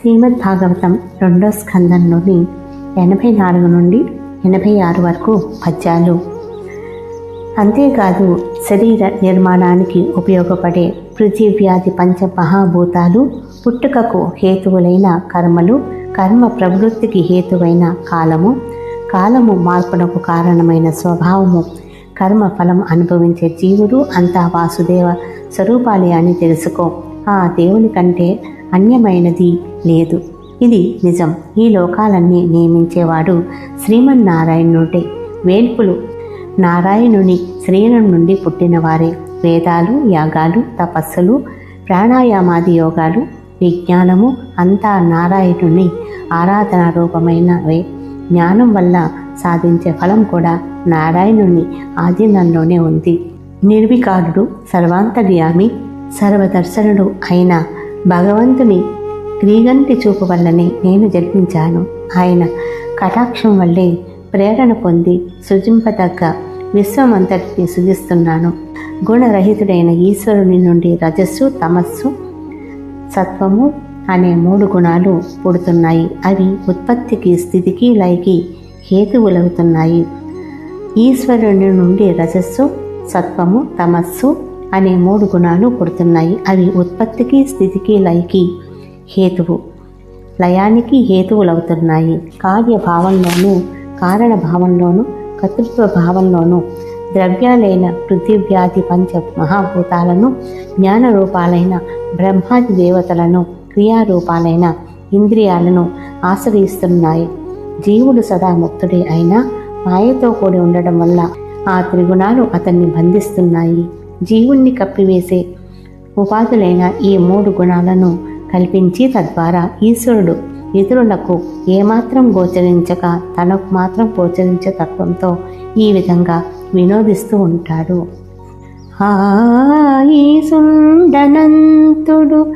శ్రీమద్ భాగవతం రెండో స్కందంలోని ఎనభై నాలుగు నుండి ఎనభై ఆరు వరకు పద్యాలు. అంతేకాదు శరీర నిర్మాణానికి ఉపయోగపడే పృథివ్యాధి పంచ మహాభూతాలు పుట్టుకకు హేతువులైన కర్మలు కర్మ ప్రవృత్తికి హేతువైన కాలము కాలము మార్పునకు కారణమైన స్వభావము కర్మ ఫలం అనుభవించే జీవుడు అంతా వాసుదేవ స్వరూపాలే అని తెలుసుకో. ఆ దేవుని కంటే అన్యమైనది లేదు. ఇది నిజం. ఈ లోకాలన్నీ నియమించేవాడు శ్రీమన్నారాయణుడే. వేల్పులు నారాయణుని శరీరం నుండి పుట్టినవారే. వేదాలు యాగాలు తపస్సులు ప్రాణాయామాది యోగాలు విజ్ఞానము అంతా నారాయణుని ఆరాధన రూపమైనవే. జ్ఞానం వల్ల సాధించే ఫలం కూడా నారాయణుని ఆధీనంలోనే ఉంది. నిర్వికారుడు సర్వాంతర్యామి సర్వదర్శనుడు అయిన భగవంతుని క్రీగంటి చూపు వల్లనే నేను జన్మించాను. ఆయన కటాక్షం వల్లే ప్రేరణ పొంది సృజింపదగ్గ విశ్వమంతటిని సృజిస్తున్నాను. గుణరహితుడైన ఈశ్వరుని నుండి రజస్సు తమస్సు సత్వము అనే మూడు గుణాలు పుడుతున్నాయి. అవి ఉత్పత్తికి స్థితికి లయకి హేతువులవుతున్నాయి. ఈశ్వరుని నుండి రజస్సు సత్వము తమస్సు అనే మూడు గుణాలు పుడుతున్నాయి. అవి ఉత్పత్తికి స్థితికి లయకి హేతువు. లయానికి హేతువులవుతున్నాయి. కార్యభావంలోనూ కారణ భావంలోనూ కర్తృత్వ భావంలోనూ ద్రవ్యాలైన పృథివ్యాధి పంచ మహాభూతాలను జ్ఞాన రూపాలైన బ్రహ్మాది దేవతలను క్రియారూపాలైన ఇంద్రియాలను ఆశ్రయిస్తున్నాయి. జీవుడు సదా ముక్తుడే అయినా మాయతో కూడి ఉండడం వల్ల ఆ త్రిగుణాలు అతన్ని బంధిస్తున్నాయి. జీవుణ్ణి కప్పివేసే ఉపాధులైన ఈ మూడు గుణాలను కల్పించి తద్వారా ఈశ్వరుడు ఇతరులకు ఏమాత్రం గోచరించక తనకు మాత్రం గోచరించే తత్వంతో ఈ విధంగా వినోదిస్తూ ఉంటాడు. సుందనంతుడు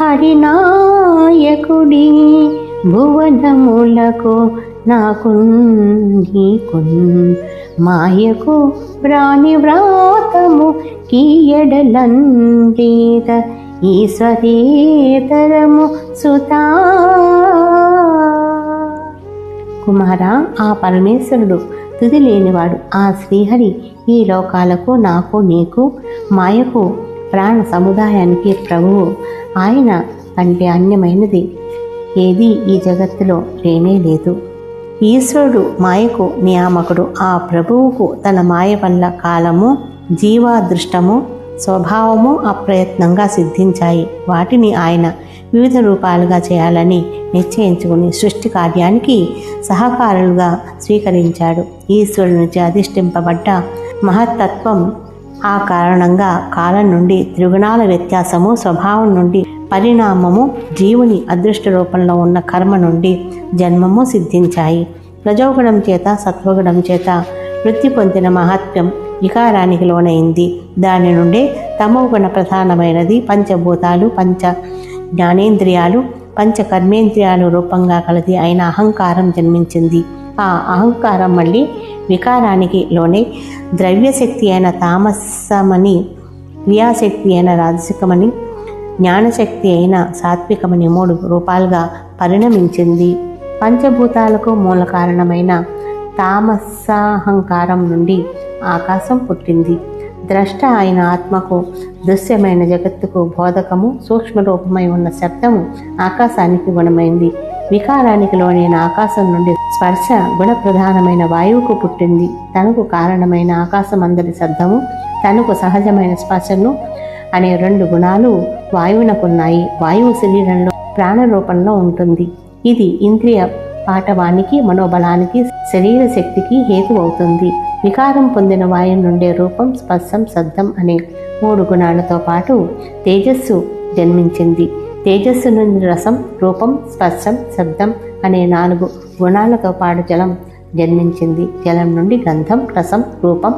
హరినాయకుడి భువనములకు నాకు నీకున్ మాయకు ప్రాణి వ్రాతము కీయడలందేత ఈశ్వరేతరము సుతా. కుమారా ఆ పరమేశ్వరుడు తుది లేనివాడు ఆ శ్రీహరి ఈ లోకాలకు నాకు నీకు మాయకు ప్రాణ సముదాయానికి ప్రభువు. ఆయన కంటే అన్యమైనది ఏది ఈ జగత్తులో లేనే లేదు. ఈశ్వరుడు మాయకు నియామకుడు. ఆ ప్రభువుకు తన మాయ వల్ల కాలము జీవాదృష్టము స్వభావము అప్రయత్నంగా సిద్ధించాయి. వాటిని ఆయన వివిధ రూపాలుగా చేయాలని నిశ్చయించుకుని సృష్టి కార్యానికి సహకారులుగా స్వీకరించాడు. ఈశ్వరుడి నుంచి అధిష్ఠింపబడ్డ మహత్తత్వం ఆ కారణంగా కాలం నుండి త్రిగుణాల వ్యత్యాసము స్వభావం నుండి పరిణామము జీవుని అదృష్ట రూపంలో ఉన్న కర్మ నుండి జన్మము సిద్ధించాయి. రజోగుణం చేత సత్వగుణం చేత వృత్తి పొందిన మహత్వం వికారానికి లోనైంది. దాని నుండే తమోగుణ ప్రధానమైనది పంచభూతాలు పంచ జ్ఞానేంద్రియాలు పంచ కర్మేంద్రియాలు రూపంగా కలది అయిన అహంకారం జన్మించింది. ఆ అహంకారం మళ్ళీ వికారానికి లోనే ద్రవ్యశక్తి అయిన తామసమని క్రియాశక్తి అయిన రాజసికమని జ్ఞానశక్తి అయిన సాత్వికమని మూడు రూపాలుగా పరిణమించింది. పంచభూతాలకు మూల కారణమైన తామసాహంకారం నుండి ఆకాశం పుట్టింది. ద్రష్ట అయిన ఆత్మకు దృశ్యమైన జగత్తుకు బోధకము సూక్ష్మ రూపమై ఉన్న శబ్దము ఆకాశానికి గుణమైంది. వికారానికి లోనైన ఆకాశం నుండి స్పర్శ గుణప్రధానమైన వాయువుకు పుట్టింది. తనకు కారణమైన ఆకాశం అందరి శబ్దము తనకు సహజమైన స్పర్శను అనే రెండు గుణాలు వాయువునకున్నాయి. వాయువు శరీరంలో ప్రాణ రూపంలో ఉంటుంది. ఇది ఇంద్రియ పాఠవానికి మనోబలానికి శరీర శక్తికి హేతు అవుతుంది వికారం పొందిన వాయువు నుండే రూపం స్పర్శం శబ్దం అనే మూడు గుణాలతో పాటు తేజస్సు జన్మించింది. తేజస్సు నుండి రసం రూపం స్పర్శం శబ్దం అనే నాలుగు గుణాలతో పాటు జలం జన్మించింది. జలం నుండి గంధం రసం రూపం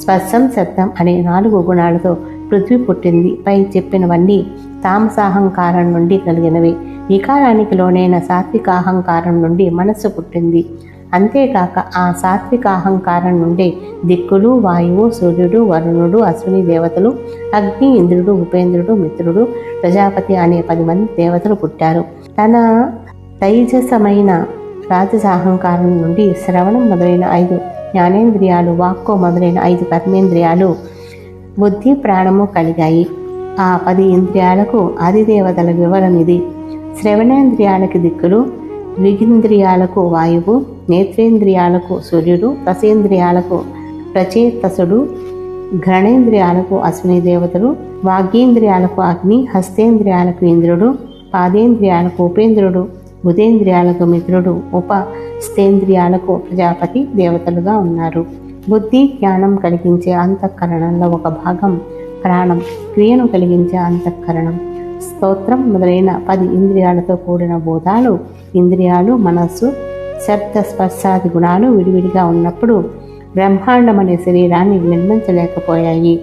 స్పర్శం శబ్దం అనే నాలుగు గుణాలతో పృథ్వీ పుట్టింది. పై చెప్పినవన్నీ తామసాహంకారం నుండి కలిగినవి. వికారానికి లోనైన సాత్విక అహంకారం నుండి మనస్సు పుట్టింది. అంతేకాక ఆ సాత్విక అహంకారం నుండే దిక్కులు వాయువు సూర్యుడు వరుణుడు అశ్విని దేవతలు అగ్ని ఇంద్రుడు ఉపేంద్రుడు మిత్రుడు ప్రజాపతి అనే పది మంది దేవతలు పుట్టారు. తన తైజసమైన రాజసాహంకారం నుండి శ్రవణం మొదలైన ఐదు జ్ఞానేంద్రియాలు వాక్కో మొదలైన ఐదు కర్మేంద్రియాలు బుద్ధి ప్రాణము కలిగాయి. ఆ పది ఇంద్రియాలకు ఆదిదేవతల వివరణ ఇది శ్రవణేంద్రియాలకి దిక్కులు విగింద్రియాలకు వాయువు నేత్రేంద్రియాలకు సూర్యుడు రసేంద్రియాలకు ప్రచేతసుడు ఘ్రణేంద్రియాలకు అశ్విని దేవతలు వాగ్గేంద్రియాలకు అగ్ని హస్తేంద్రియాలకు ఇంద్రుడు పాదేంద్రియాలకు ఉపేంద్రుడు బుధేంద్రియాలకు మిత్రుడు ఉపస్థేంద్రియాలకు ప్రజాపతి దేవతలుగా ఉన్నారు. బుద్ధి జ్ఞానం కలిగించే అంతఃకరణంలో ఒక భాగం ప్రాణం క్రియను కలిగించే అంతఃకరణం. స్తోత్రం మొదలైన పది ఇంద్రియాలతో కూడిన భూతాలు ఇంద్రియాలు మనస్సు శబ్ద స్పర్శాది గుణాలు విడివిడిగా ఉన్నప్పుడు బ్రహ్మాండం అనే శరీరాన్ని నిర్మించలేకపోయాయి.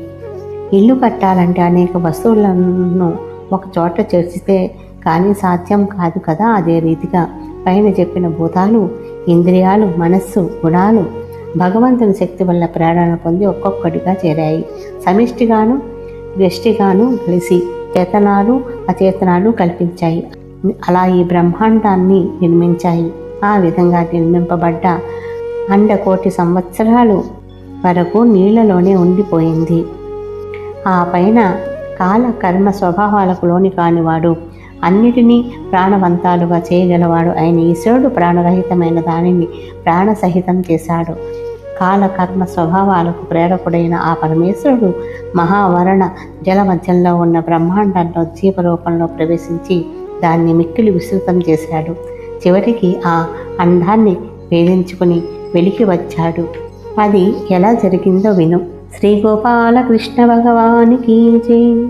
ఇల్లు కట్టాలంటే అనేక వస్తువులను ఒక చోట చేర్చితే కానీ సాధ్యం కాదు కదా అదే రీతిగా. పైన చెప్పిన భూతాలు ఇంద్రియాలు మనస్సు గుణాలు భగవంతుని శక్తి వల్ల ప్రేరణ పొంది ఒక్కొక్కటిగా చేరాయి. సమిష్టిగాను వ్యష్టిగాను కలిసి చేతనాలు అచేతనాలు కల్పించాయి. అలా ఈ బ్రహ్మాండాన్ని నిర్మించాయి. ఆ విధంగా నిర్మింపబడ్డ అండ కోటి సంవత్సరాలు వరకు నీళ్ళలోనే ఉండిపోయింది. ఆ పైన కాల కర్మ స్వభావాలకు లోని కానివాడు అన్నిటినీ ప్రాణవంతాలుగా చేయగలవాడు అయిన ఈశ్వరుడు ప్రాణరహితమైన దానిని ప్రాణసహితం చేశాడు. కాలకర్మ స్వభావాలకు ప్రేరకుడైన ఆ పరమేశ్వరుడు మహావరణ జల మధ్యంలో ఉన్న బ్రహ్మాండంలో జీవరూపంలో ప్రవేశించి దాన్ని మిక్కిలి విస్తృతం చేశాడు. చివరికి ఆ అండాన్ని వేధించుకుని వెలికి వచ్చాడు. అది ఎలా జరిగిందో విను. శ్రీ గోపాలకృష్ణ భగవానికి జై.